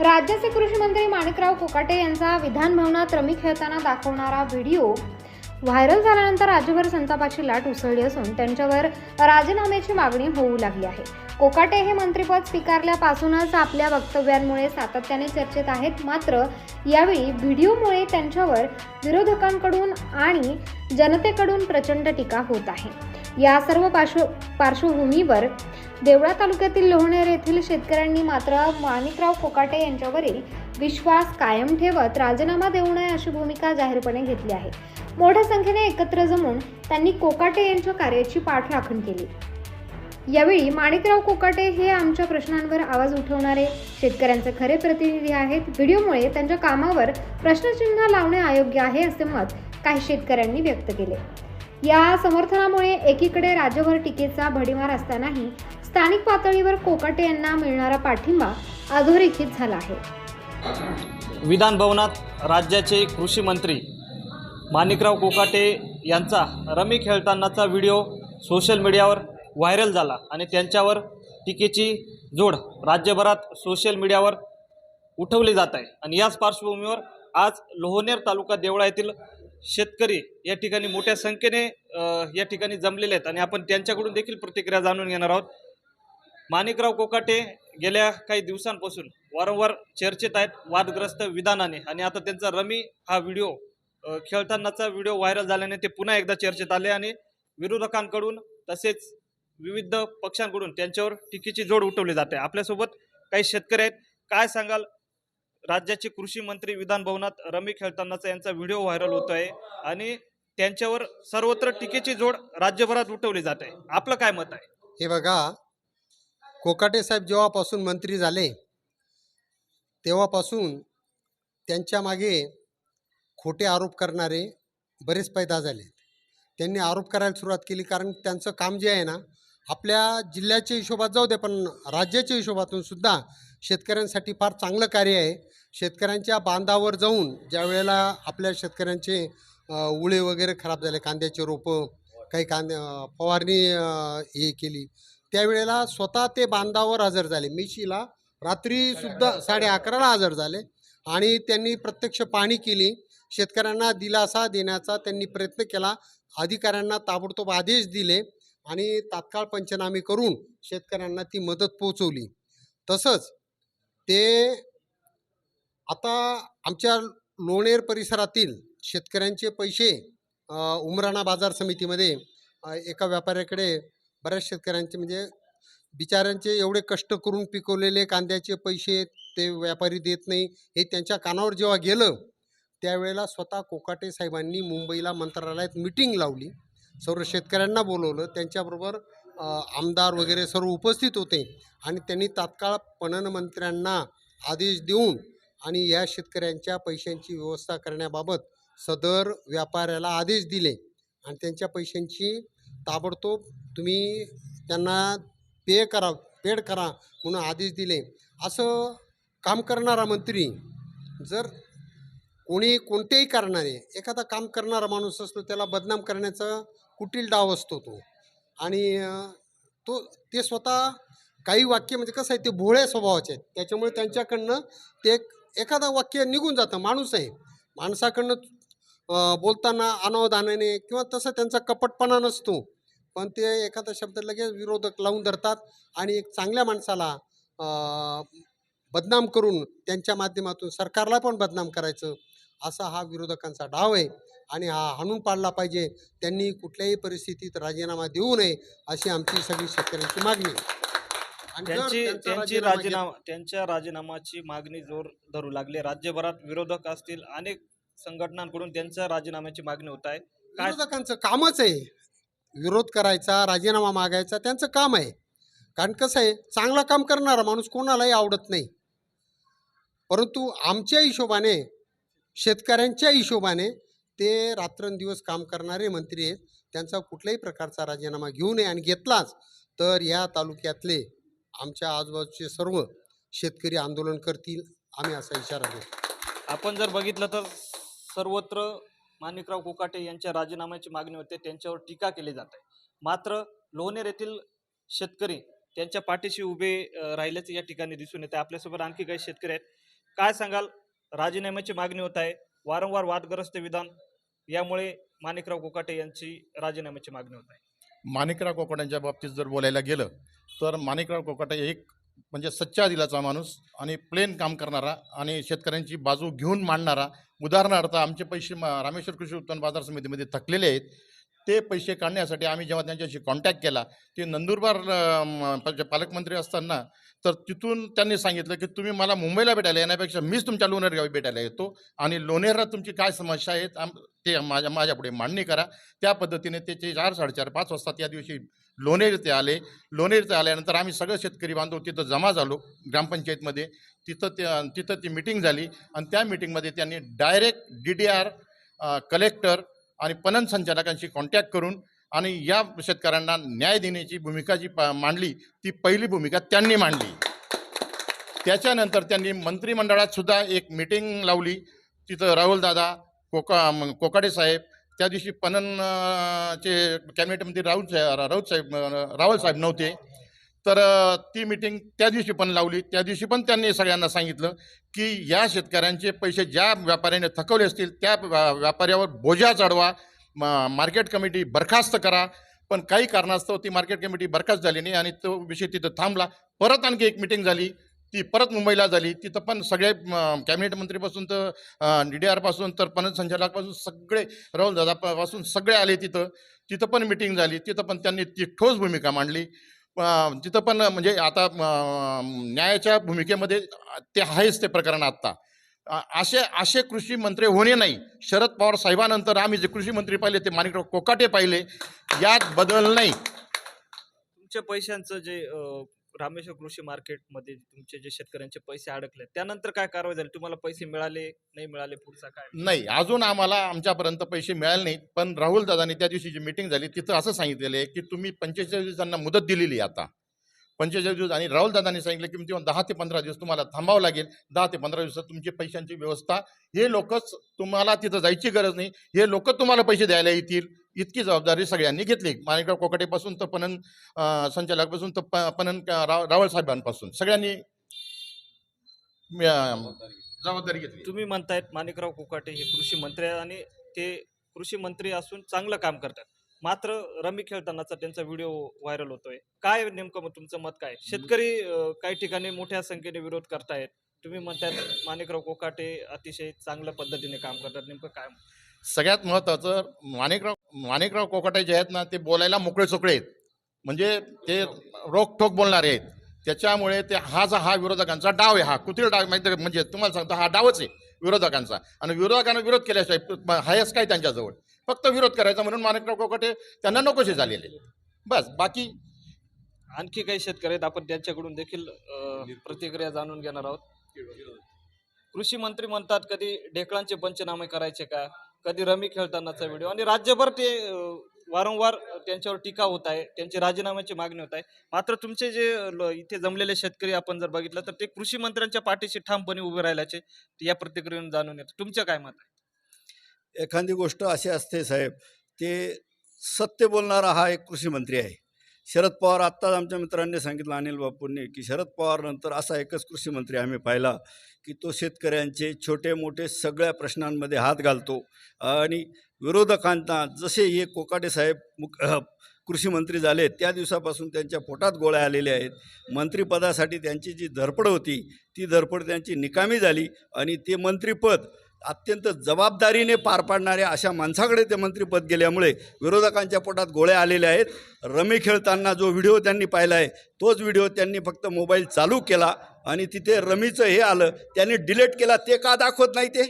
राज्याचे कृषी मंत्री माणिकराव कोकाटे यांचा विधान भवनात रमी खेळताना दाखवणारा व्हिडिओ व्हायरल झाल्यानंतर राज्यभर संतापाची लाट उसळली असून त्यांच्यावर राजीनाम्याची मागणी होऊ लागली आहे. कोकाटे हे मंत्रिपद स्वीकारल्यापासूनच आपल्या वक्तव्यांमुळे सातत्याने चर्चेत आहेत. मात्र यावेळी व्हिडिओमुळे त्यांच्यावर विरोधकांकडून आणि जनतेकडून प्रचंड टीका होत आहे. या सर्व पार्श्व पार्श्वभूमीवर देवळा तालुक्यातील लोहणेर येथील शेतकऱ्यांनी मात्र माणिकराव कोकाटे यांच्यावरील विश्वास कायम ठेवत राजीनामा देऊ नये अशी भूमिका जाहीरपणे घेतली आहे. मोठ्या संख्येने एकत्र जमून त्यांनी कोकाटे यांच्या कार्याची पाठराखण केली. यावेळी माणिकराव कोकाटे हे आमच्या प्रश्नांवर आवाज उठवणारे शेतकऱ्यांचे खरे प्रतिनिधी आहेत. व्हिडिओमुळे त्यांच्या कामावर प्रश्नचिन्ह लावणे अयोग्य आहे असे मत काही शेतकऱ्यांनी व्यक्त केले. या समर्थनामुळे एकीकडे राज्यभर टीकेचा भडीमार असतानाही स्थानिक पातळीवर कोकाटे यांना मिळणारा पाठिंबा अधोरेखित झाला आहे. विधान भवनात राज्याचे कृषी मंत्री माणिकराव कोकाटे यांचा रमी खेळतानाचा व्हिडिओ सोशल मीडियावर व्हायरल झाला आणि त्यांच्यावर टीकेची जोड राज्यभरात सोशल मीडियावर उठवली जात आहे. आणि याच पार्श्वभूमीवर आज लोहनेर तालुका देवळा येथील शेतकरी या ठिकाणी मोठ्या संख्येने या ठिकाणी जमलेले आहेत आणि आपण त्यांच्याकडून देखील प्रतिक्रिया जाणून घेणार आहोत. माणिकराव कोकाटे गेल्या काही दिवसांपासून वारंवार चर्चेत आहेत वादग्रस्त विधानाने आणि आता त्यांचा रमी हा व्हिडिओ खेळतानाचा व्हिडिओ व्हायरल झाल्याने ते पुन्हा एकदा चर्चेत आले आणि विरोधकांकडून तसेच विविध पक्षांकडून त्यांच्यावर टीकेची जोड उठवली जाते. आपल्यासोबत काही शेतकरी आहेत. काय सांगाल? राज्याचे कृषी मंत्री विधान भवनात रमी खेळतानाचा यांचा व्हिडिओ व्हायरल होतो आहे आणि त्यांच्यावर सर्वत्र टीकेची जोड राज्यभरात उठवली जात आहे. आपलं काय मत आहे? हे बघा कोकाटे साहेब जेव्हापासून मंत्री झाले तेव्हापासून त्यांच्या मागे खोटे आरोप करणारे बरेच पैदा झाले. त्यांनी आरोप करायला सुरुवात केली कारण त्यांचं काम जे आहे ना आपल्या जिल्ह्याच्या हिशोबात जाऊ दे पण राज्याच्या हिशोबातून सुद्धा शेतकऱ्यांसाठी फार चांगलं कार्य आहे. शेतकऱ्यांच्या बांधावर जाऊन ज्या वेळेला आपल्या शेतकऱ्यांचे उळे वगैरे खराब झाले कांद्याचे रोपं काही कांदे फवारणी हे केली त्यावेळेला स्वतः ते बांधावर हजर झाले. मिशीला रात्रीसुद्धा साडे अकराला हजर झाले. आणि त्यांनी प्रत्यक्ष पाहणी केली. शेतकऱ्यांना दिलासा देण्याचा त्यांनी प्रयत्न केला. अधिकाऱ्यांना ताबडतोब आदेश दिले आणि तात्काळ पंचनामे करून शेतकऱ्यांना ती मदत पोचवली तसंच ते आता आमच्या लोणेर परिसरातील शेतकऱ्यांचे पैसे उमराणा बाजार समितीमध्ये एका व्यापाऱ्याकडे बऱ्याच शेतकऱ्यांचे म्हणजे बिचाऱ्यांचे एवढे कष्ट करून पिकवलेले कांद्याचे पैसे ते व्यापारी देत नाही. हे त्यांच्या कानावर जेव्हा गेलं त्यावेळेला स्वतः कोकाटे साहेबांनी मुंबईला मंत्रालयात मिटिंग लावली. सर्व शेतकऱ्यांना बोलवलं. त्यांच्याबरोबर आमदार वगैरे सर्व उपस्थित होते आणि त्यांनी तात्काळ पणन मंत्र्यांना आदेश देऊन आणि या शेतकऱ्यांच्या पैशांची व्यवस्था करण्याबाबत सदर व्यापाऱ्याला आदेश दिले. आणि त्यांच्या पैशांची ताबडतोब तुम्ही त्यांना पे करा पेड करा म्हणून आदेश दिले. असं काम करणारा मंत्री जर कोणी कोणत्याही कारणाने एखादा काम करणारा माणूस असतो त्याला बदनाम करण्याचा कुटील डाव असतो तो. आणि तो ते स्वतः काही वाक्य म्हणजे कसं आहे ते भोळ्या स्वभावाचे आहेत. त्याच्यामुळे त्यांच्याकडनं ते एक एखादा वाक्य निघून जातं माणूस आहे. माणसाकडनं बोलताना अनावधानाने किंवा तसं त्यांचा कपटपणा नसतो. पण ते एखादा शब्द लगेच विरोधक लावून धरतात आणि एक चांगल्या माणसाला बदनाम करून त्यांच्या माध्यमातून सरकारला पण बदनाम करायचं असा हा विरोधकांचा डाव आहे आणि हा हाणून पाडला पाहिजे. त्यांनी कुठल्याही परिस्थितीत राजीनामा देऊ नये अशी आमची सगळी शेतकऱ्यांची मागणी आहे. त्यांची त्यांचा राजीनामा त्यांच्या राजीनामाची मागणी जोर धरू लागली. राज्यभरात विरोधक असतील अनेक संघटनांकडून त्यांच्या राजीनाम्याची मागणी होत आहे. काय- विरोधकांचं कामच आहे. विरोध करायचा राजीनामा मागायचा त्यांचं काम आहे. कारण कसं आहे चांगलं काम करणारा माणूस कोणालाही आवडत नाही. परंतु आमच्या हिशोबाने शेतकऱ्यांच्या हिशोबाने ते रात्रंदिवस काम करणारे मंत्री आहेत. त्यांचा कुठल्याही प्रकारचा राजीनामा घेऊ नये आणि घेतलाच तर या तालुक्यातले आमच्या आजूबाजूचे सर्व शेतकरी आंदोलन करतील आम्ही असा इशारा देतो. आपण जर बघितलं तर सर्वत्र माणिकराव कोकाटे यांच्या राजीनाम्याची मागणी होते त्यांच्यावर टीका केली जात आहे. मात्र लोणेर येथील शेतकरी त्यांच्या पाठीशी उभे राहिल्याचे या ठिकाणी दिसून येते. आपल्यासोबत आणखी काही शेतकरी आहेत. काय सांगाल? राजीनाम्याची मागणी होत आहे. वारंवार वादग्रस्त विधान यामुळे माणिकराव कोकाटे यांची राजीनाम्याची मागणी होत आहे. माणिकराव कोकाट्यांच्या बाबतीत जर बोलायला गेलं तर माणिकराव कोकाटे एक म्हणजे सच्चा दिलाचा माणूस आणि प्लेन काम करणारा आणि शेतकऱ्यांची बाजू घेऊन मांडणारा. उदाहरणार्थ आमचे पैसे म- रामेश्वर कृषी उत्पन्न बाजार समितीमध्ये थकलेले आहेत. ते पैसे काढण्यासाठी आम्ही जेव्हा त्यांच्याशी कॉन्टॅक्ट केला ते नंदुरबार पालकमंत्री असताना तर तिथून त्यांनी सांगितलं की तुम्ही मला मुंबईला भेटायला येण्यापेक्षा मीच तुमच्या लोणेर गावी भेटायला येतो आणि लोणेरला तुमची काय समस्या आहेत आम ते माझ्या माझ्यापुढे मांडणी करा. त्या पद्धतीने त्याचे चार साडेचार पाच वाजता त्या दिवशी लोणेर ते आले. लोणेर ते आल्यानंतर आम्ही सगळे शेतकरी बांधव तिथं जमा झालो ग्रामपंचायतमध्ये. तिथं ते तिथं ती मिटिंग झाली आणि त्या मिटिंगमध्ये त्यांनी direct D D R collector आणि पणन संचालकांशी कॉन्टॅक्ट करून आणि या शेतकऱ्यांना न्याय देण्याची भूमिका जी पा- मांडली ती पहिली भूमिका त्यांनी मांडली. त्याच्यानंतर त्यांनी मंत्रिमंडळात सुद्धा एक मिटिंग लावली. तिथं राहुलदादा कोका कोकाडे साहेब त्या दिवशी पणनचे अं, चे साहेब राऊत साहेब रावल साहेब नव्हते. तर ती मिटिंग त्या दिवशी पण लावली. त्या दिवशी पण त्यांनी सगळ्यांना सांगितलं की या शेतकऱ्यांचे पैसे ज्या व्यापाऱ्याने थकवले असतील त्या व्या- व्यापाऱ्यावर बोजा चढवा मार्केट कमिटी बरखास्त करा. पण काही कारणास्तव ती मार्केट कमिटी बरखास्त झाली नाही आणि तो विषय तिथं थांबला. परत आणखी एक मिटिंग झाली. ती परत मुंबईला झाली. तिथं पण सगळे कॅबिनेट मंत्रीपासून तर डी डी आरपासून तर पणन संचालकापासून सगळे राहुल दादापासून सगळे आले तिथं. तिथं पण मिटिंग झाली. तिथं पण त्यांनी ती ठोस भूमिका मांडली. तिथं पण म्हणजे आता न्यायाच्या भूमिकेमध्ये ते आहेच ते प्रकरण आत्ता. असे असे कृषी मंत्री होणे नाही. शरद पवार साहेबानंतर आम्ही जे कृषी मंत्री पाहिले ते माणिकराव कोकाटे पाहिले यात बदल नाही. तुमच्या पैशांचं जे रामेश्वर कृषी मार्केटमध्ये तुमचे जे शेतकऱ्यांचे पैसे अडकले त्यानंतर काय कारवाई झाली? तुम्हाला पैसे मिळाले नाही मिळाले पुढचा काय? नाही अजून आम्हाला आमच्यापर्यंत पैसे मिळाले नाहीत पण राहुल दादानी त्या दिवशी जी मिटिंग झाली तिथं असं सांगितलेलं आहे की तुम्ही पंचेचाळीस दिवसांना मुदत दिलेली आता. पंचेचाळीस दिवस. आणि राहुल दादांनी सांगितलं की तुम्ही दहा ते पंधरा दिवस तुम्हाला थांबावं लागेल दहा ते पंधरा दिवसात तुमची पैशांची व्यवस्था हे लोकच तुम्हाला तिथं जायची गरज नाही. हे लोक तुम्हाला पैसे द्यायला येतील. इतकी जबाबदारी सगळ्यांनी घेतली. माणिकराव कोकटेपासून तर पणन संचालकपासून संचालकापासून तर प- पणन राव रावळ साहेबांपासून. सगळ्यांनी जबाबदारी घेतली. तुम्ही म्हणतायत माणिकराव कोकाटे हे कृषी मंत्री आणि ते कृषी मंत्री असून चांगलं काम करतात. मात्र रमी खेळतानाचा त्यांचा व्हिडिओ व्हायरल होतोय. काय नेमकं मग तुमचं मत काय? शेतकरी काही ठिकाणी मोठ्या संख्येने विरोध करतायत. तुम्ही म्हणतायत माणिकराव कोकाटे अतिशय चांगल्या पद्धतीने काम करतात. नेमकं काय सगळ्यात महत्त्वाचं माणिकराव माणिकराव कोकाटे जे आहेत ना ते बोलायला मोकळे चोकळे आहेत. म्हणजे ते रोखोक बोलणारे आहेत. त्याच्यामुळे ते हा जा हा विरोधकांचा डाव आहे. हा कुतील डाव माहिती म्हणजे तुम्हाला सांगतो हा डावच आहे विरोधकांचा. आणि विरोधकांना विरोध केल्याशिवाय हायस काय त्यांच्याजवळ? फक्त विरोध करायचा म्हणून माणिकराव कोकटे त्यांना नकोसे झालेले. बस बाकी आणखी काही शेतकरी आहेत. आपण त्यांच्याकडून देखील प्रतिक्रिया जाणून घेणार आहोत. कृषी मंत्री म्हणतात कधी ढेकळांचे पंचनामे करायचे का? कधी रमी खेळतानाचा व्हिडिओ. आणि राज्यभर ते वारंवार त्यांच्यावर टीका होत आहे. त्यांची राजीनाम्याची मागणी होत आहे. मात्र तुमचे जे ल- इथे जमलेले शेतकरी आपण जर बघितलं तर ते कृषी मंत्र्यांच्या पाठीशी ठामपणे उभे राहिल्याचे या प्रतिक्रियेतून जाणून येतं. तुमचं काय मत आहे? एखादी गोष्ट अशी असते साहेब ते सत्य बोलणारा हा एक कृषी मंत्री आहे. शरद पवार आत्ताच आमच्या मित्रांनी सांगितलं अनिल बापूंनी की शरद पवार नंतर असा एकच कृषी मंत्री आम्ही पाहिला की तो शेतकऱ्यांचे छोटे मोठे सगळ्या प्रश्नांमध्ये हात घालतो. आणि विरोधकांना जसे हे कोकाटे साहेब मुख कृषी मंत्री झाले त्या दिवसापासून त्यांच्या पोटात गोळ्या आलेल्या आहेत. मंत्रिपदासाठी त्यांची जी धडपड होती ती धडपड त्यांची निकामी झाली आणि ते मंत्रिपद अत्यंत जबाबदारीने पार पाडणाऱ्या अशा माणसाकडे ते मंत्रिपद गेल्यामुळे विरोधकांच्या पोटात गोळ्या आलेल्या आहेत. रमी खेळताना जो व्हिडिओ त्यांनी पाहिला आहे तोच व्हिडिओ त्यांनी फक्त मोबाईल चालू केला आणि तिथे रमीचं हे आलं. त्यांनी डिलीट केला ते का दाखवत नाही ते?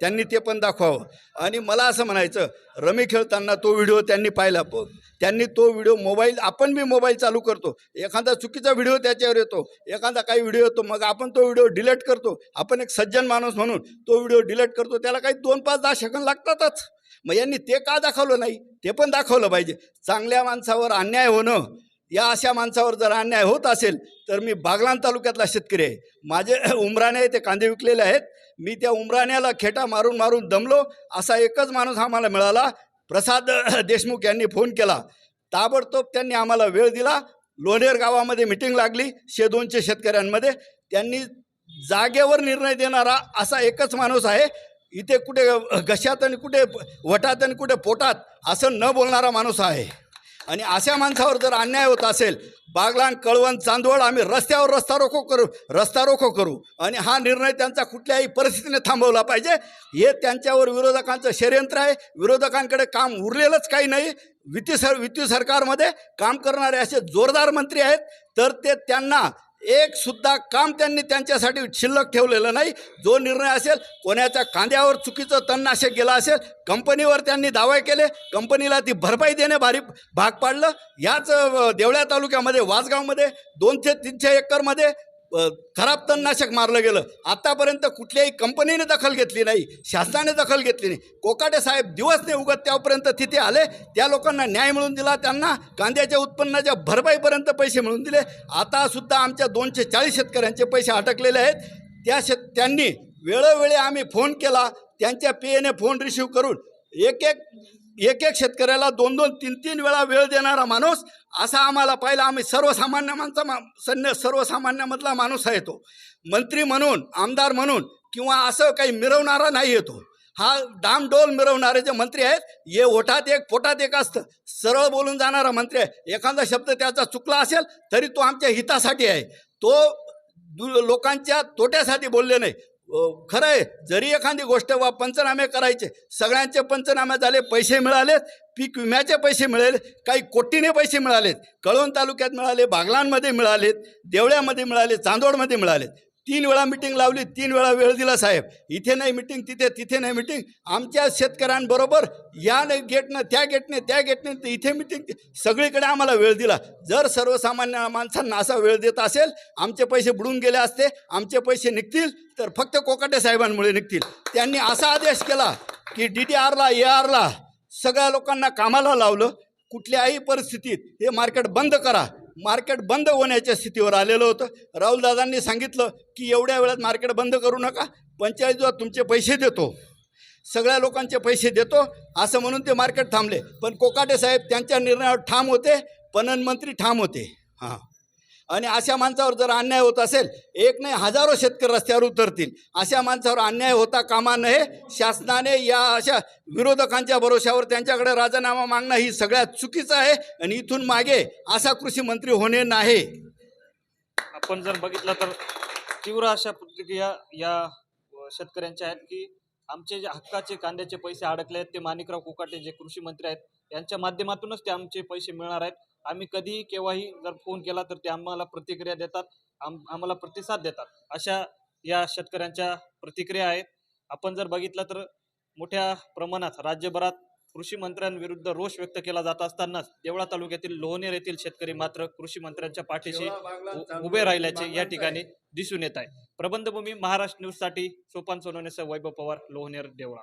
त्यांनी ते पण दाखवावं. आणि मला असं म्हणायचं रमी खेळताना तो व्हिडिओ त्यांनी पाहिला प त्यांनी तो व्हिडिओ मोबाईल आपण बी मोबाईल चालू करतो. एखादा चुकीचा व्हिडिओ त्याच्यावर येतो एखादा काही व्हिडिओ येतो मग आपण तो व्हिडिओ डिलीट करतो. आपण एक सज्जन माणूस म्हणून तो व्हिडिओ डिलीट करतो त्याला काही दोन पाच दहा सेकंद लागतातच. मग यांनी ते का दाखवलं नाही? ते पण दाखवलं पाहिजे. चांगल्या माणसावर अन्याय होणं या अशा माणसावर जर अन्याय होत असेल तर मी बागलाण तालुक्यातला शेतकरी आहे. माझे उमराने ते कांदे विकलेले आहेत. मी त्या उमराण्याला खेटा मारून मारून दमलो. असा एकच माणूस आम्हाला मिळाला. प्रसाद देशमुख यांनी फोन केला. ताबडतोब त्यांनी आम्हाला वेळ दिला. लोणेर गावामध्ये मिटिंग लागली. शे दोनशे शेतकऱ्यांमध्ये. त्यांनी जागेवर निर्णय देणारा असा एकच माणूस आहे. इथे कुठे घशात आणि कुठे वटात आणि कुठे पोटात असं न बोलणारा माणूस आहे. आणि अशा माणसावर जर अन्याय होत असेल बागलाण कळवण चांदवड आम्ही रस्त्यावर रस्ता रोको करू रस्ता रोको करू. आणि हा निर्णय त्यांचा कुठल्याही परिस्थितीने थांबवला पाहिजे. हे त्यांच्यावर विरोधकांचं षडयंत्र आहे. विरोधकांकडे काम उरलेलंच काही नाही. वित्तीय सर विती सरकारमध्ये काम करणारे असे जोरदार मंत्री आहेत. तर ते त्यांना एक सुद्धा काम त्यांनी त्यांच्यासाठी शिल्लक ठेवलेलं नाही. जो निर्णय असेल कोणाच्या कांद्यावर चुकीचं तणनाशक गेला असेल कंपनीवर त्यांनी दावे केले. कंपनीला ती भरपाई देणे भारी भाग पाडलं. याच देवळ्या तालुक्यामध्ये वासगावमध्ये दोनशे तीनशे एकरमध्ये खराब तणनाशक मारलं गेलं. आतापर्यंत कुठल्याही कंपनीने दखल घेतली नाही शासनाने दखल घेतली नाही. कोकाटे साहेब दिवस नाही उगत त्यापर्यंत तिथे आले. त्या लोकांना न्याय मिळून दिला त्यांना कांद्याच्या उत्पन्नाच्या भरपाईपर्यंत पैसे मिळून दिले. आता सुद्धा आमच्या दोनशे चाळीस शेतकऱ्यांचे पैसे अटकलेले आहेत. त्या शेत त्यांनी वेळोवेळी आम्ही फोन केला त्यांच्या पेने फोन रिसीव्ह करून एक एक एक एक शेतकऱ्याला दोन दोन तीन तीन वेळा वेळ देणारा माणूस असा आम्हाला पाहिला. आम्ही सर्वसामान्य माणसा मा सन्य सर्वसामान्यामधला माणूस आहे तो. मंत्री म्हणून आमदार म्हणून किंवा असं काही मिरवणारा नाही येतो हा डामडोल मिरवणारे जे मंत्री आहेत हे ओठात एक पोटात एक असतं. सरळ बोलून जाणारा मंत्री आहे. एखादा शब्द त्याचा चुकला असेल तरी तो आमच्या हितासाठी आहे. तो दु लोकांच्या तोट्यासाठी बोलले नाही. खरं आहे जरी एखादी गोष्ट वा पंचनामे करायचे सगळ्यांचे पंचनामे झाले पैसे मिळालेत पीक विम्याचे पैसे मिळाले काही कोटीने पैसे मिळालेत. कळवण तालुक्यात मिळाले बागलांमध्ये मिळालेत देवळ्यामध्ये मिळाले चांदोडमध्ये मिळालेत. तीन वेळा मिटिंग लावली तीन वेळा वेळ दिला साहेब. इथे नाही मिटिंग तिथे तिथे नाही मिटिंग आमच्या शेतकऱ्यांबरोबर या नाही गेटनं त्या गेटने त्या गेटने तर इथे मिटिंग सगळीकडे आम्हाला वेळ दिला. जर सर्वसामान्य माणसांना असा वेळ देत असेल आमचे पैसे बुडून गेले असते आमचे पैसे निघतील तर फक्त कोकाटे साहेबांमुळे निघतील. त्यांनी असा आदेश केला की डी डी आरला ए आरला सगळ्या लोकांना कामाला लावलं. कुठल्याही परिस्थितीत हे मार्केट बंद करा. मार्केट बंद होण्याच्या स्थितीवर आलेलं होतं. राहुलदादांनी सांगितलं की एवढ्या वेळात मार्केट बंद करू नका. पंचायतीवर तुमचे पैसे देतो. सगळ्या लोकांचे पैसे देतो. असं म्हणून ते मार्केट थांबले. पण कोकाटे साहेब त्यांच्या निर्णयावर ठाम होते. पणन मंत्री ठाम होते. हां. आणि अशा माणसावर जर अन्याय होत असेल एक नाही हजारो शेतकरी रस्त्यावर उतरतील. अशा माणसावर अन्याय होता कामा नये. शासनाने या अशा विरोधकांच्या भरोश्यावर त्यांच्याकडे राजीनामा मागणं ही सगळ्यात चुकीचं आहे आणि इथून मागे असा कृषी मंत्री होणे नाही. आपण जर बघितलं तर तीव्र अशा प्रतिक्रिया या शेतकऱ्यांच्या आहेत की आमचे जे हक्काचे कांद्याचे पैसे अडकले आहेत ते माणिकराव कोकाटे जे कृषी मंत्री आहेत यांच्या माध्यमातूनच ते आमचे पैसे मिळणार आहेत. आम्ही कधीही केव्हाही जर फोन केला तर ते आम्हाला प्रतिक्रिया देतात आम आम्हाला प्रतिसाद देतात. अशा या शेतकऱ्यांच्या प्रतिक्रिया आहेत. आपण जर बघितलं तर मोठ्या प्रमाणात राज्यभरात कृषी मंत्र्यांविरुद्ध रोष व्यक्त केला जात असतानाच देवळा तालुक्यातील लोहनेर येथील शेतकरी मात्र कृषी मंत्र्यांच्या पाठीशी उभे राहिल्याचे या ठिकाणी दिसून येत आहे. प्रबंधभूमी महाराष्ट्र न्यूजसाठी सोपान सोनवणेसह वैभव पवार लोहनेर देवळा.